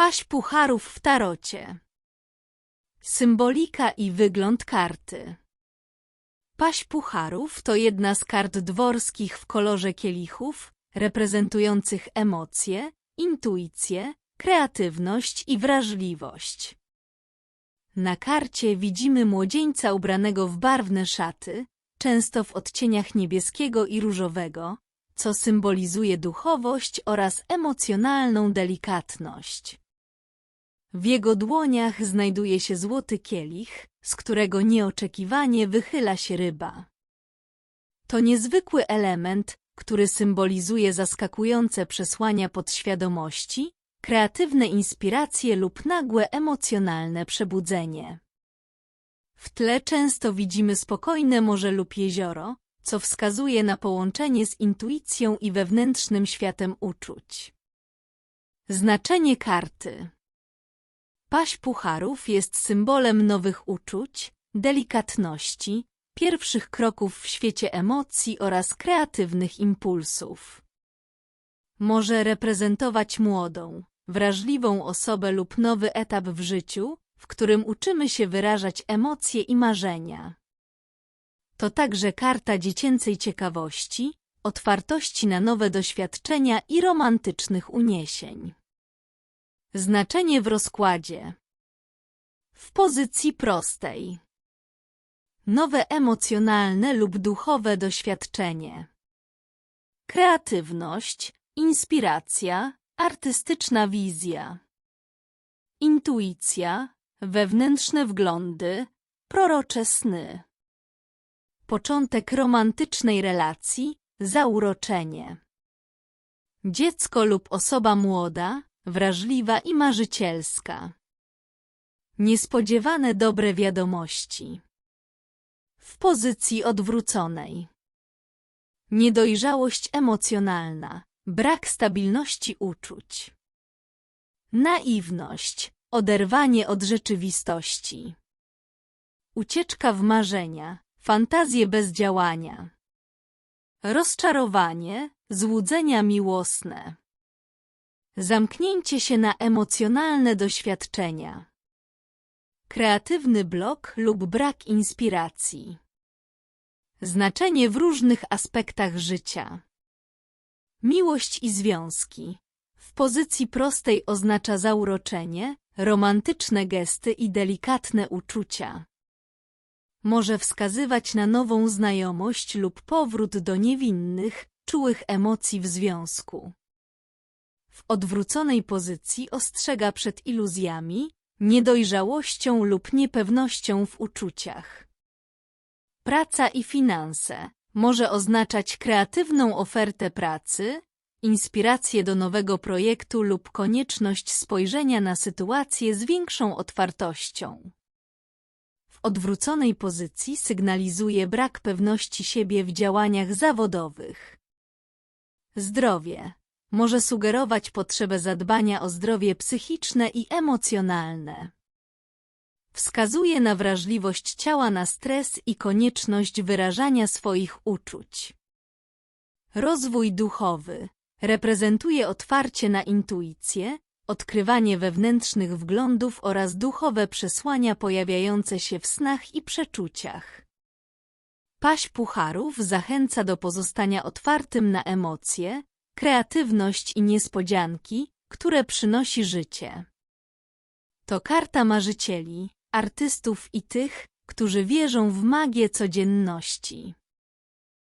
Paść pucharów w tarocie. Symbolika i wygląd karty. Paść pucharów to jedna z kart dworskich w kolorze kielichów, reprezentujących emocje, intuicję, kreatywność i wrażliwość. Na karcie widzimy młodzieńca ubranego w barwne szaty, często w odcieniach niebieskiego i różowego, co symbolizuje duchowość oraz emocjonalną delikatność. W jego dłoniach znajduje się złoty kielich, z którego nieoczekiwanie wychyla się ryba. To niezwykły element, który symbolizuje zaskakujące przesłania podświadomości, kreatywne inspiracje lub nagłe emocjonalne przebudzenie. W tle często widzimy spokojne morze lub jezioro, co wskazuje na połączenie z intuicją i wewnętrznym światem uczuć. Znaczenie karty Paść pucharów jest symbolem nowych uczuć, delikatności, pierwszych kroków w świecie emocji oraz kreatywnych impulsów. Może reprezentować młodą, wrażliwą osobę lub nowy etap w życiu, w którym uczymy się wyrażać emocje i marzenia. To także karta dziecięcej ciekawości, otwartości na nowe doświadczenia i romantycznych uniesień. Znaczenie w rozkładzie. W pozycji prostej. Nowe emocjonalne lub duchowe doświadczenie. Kreatywność, inspiracja, artystyczna wizja. Intuicja, wewnętrzne wglądy, prorocze sny. Początek romantycznej relacji, zauroczenie. Dziecko lub osoba młoda, wrażliwa i marzycielska. Niespodziewane dobre wiadomości. W pozycji odwróconej. Niedojrzałość emocjonalna, brak stabilności uczuć. Naiwność, oderwanie od rzeczywistości. Ucieczka w marzenia, fantazje bez działania. Rozczarowanie, złudzenia miłosne. Zamknięcie się na emocjonalne doświadczenia. Kreatywny blok lub brak inspiracji. Znaczenie w różnych aspektach życia. Miłość i związki. W pozycji prostej oznacza zauroczenie, romantyczne gesty i delikatne uczucia. Może wskazywać na nową znajomość lub powrót do niewinnych, czułych emocji w związku w odwróconej pozycji ostrzega przed iluzjami, niedojrzałością lub niepewnością w uczuciach. Praca i finanse może oznaczać kreatywną ofertę pracy, inspirację do nowego projektu lub konieczność spojrzenia na sytuację z większą otwartością. W odwróconej pozycji sygnalizuje brak pewności siebie w działaniach zawodowych. Zdrowie może sugerować potrzebę zadbania o zdrowie psychiczne i emocjonalne. Wskazuje na wrażliwość ciała na stres i konieczność wyrażania swoich uczuć. Rozwój duchowy reprezentuje otwarcie na intuicję, odkrywanie wewnętrznych wglądów oraz duchowe przesłania pojawiające się w snach i przeczuciach. Paść pucharów zachęca do pozostania otwartym na emocje, kreatywność i niespodzianki, które przynosi życie. To karta marzycieli, artystów i tych, którzy wierzą w magię codzienności.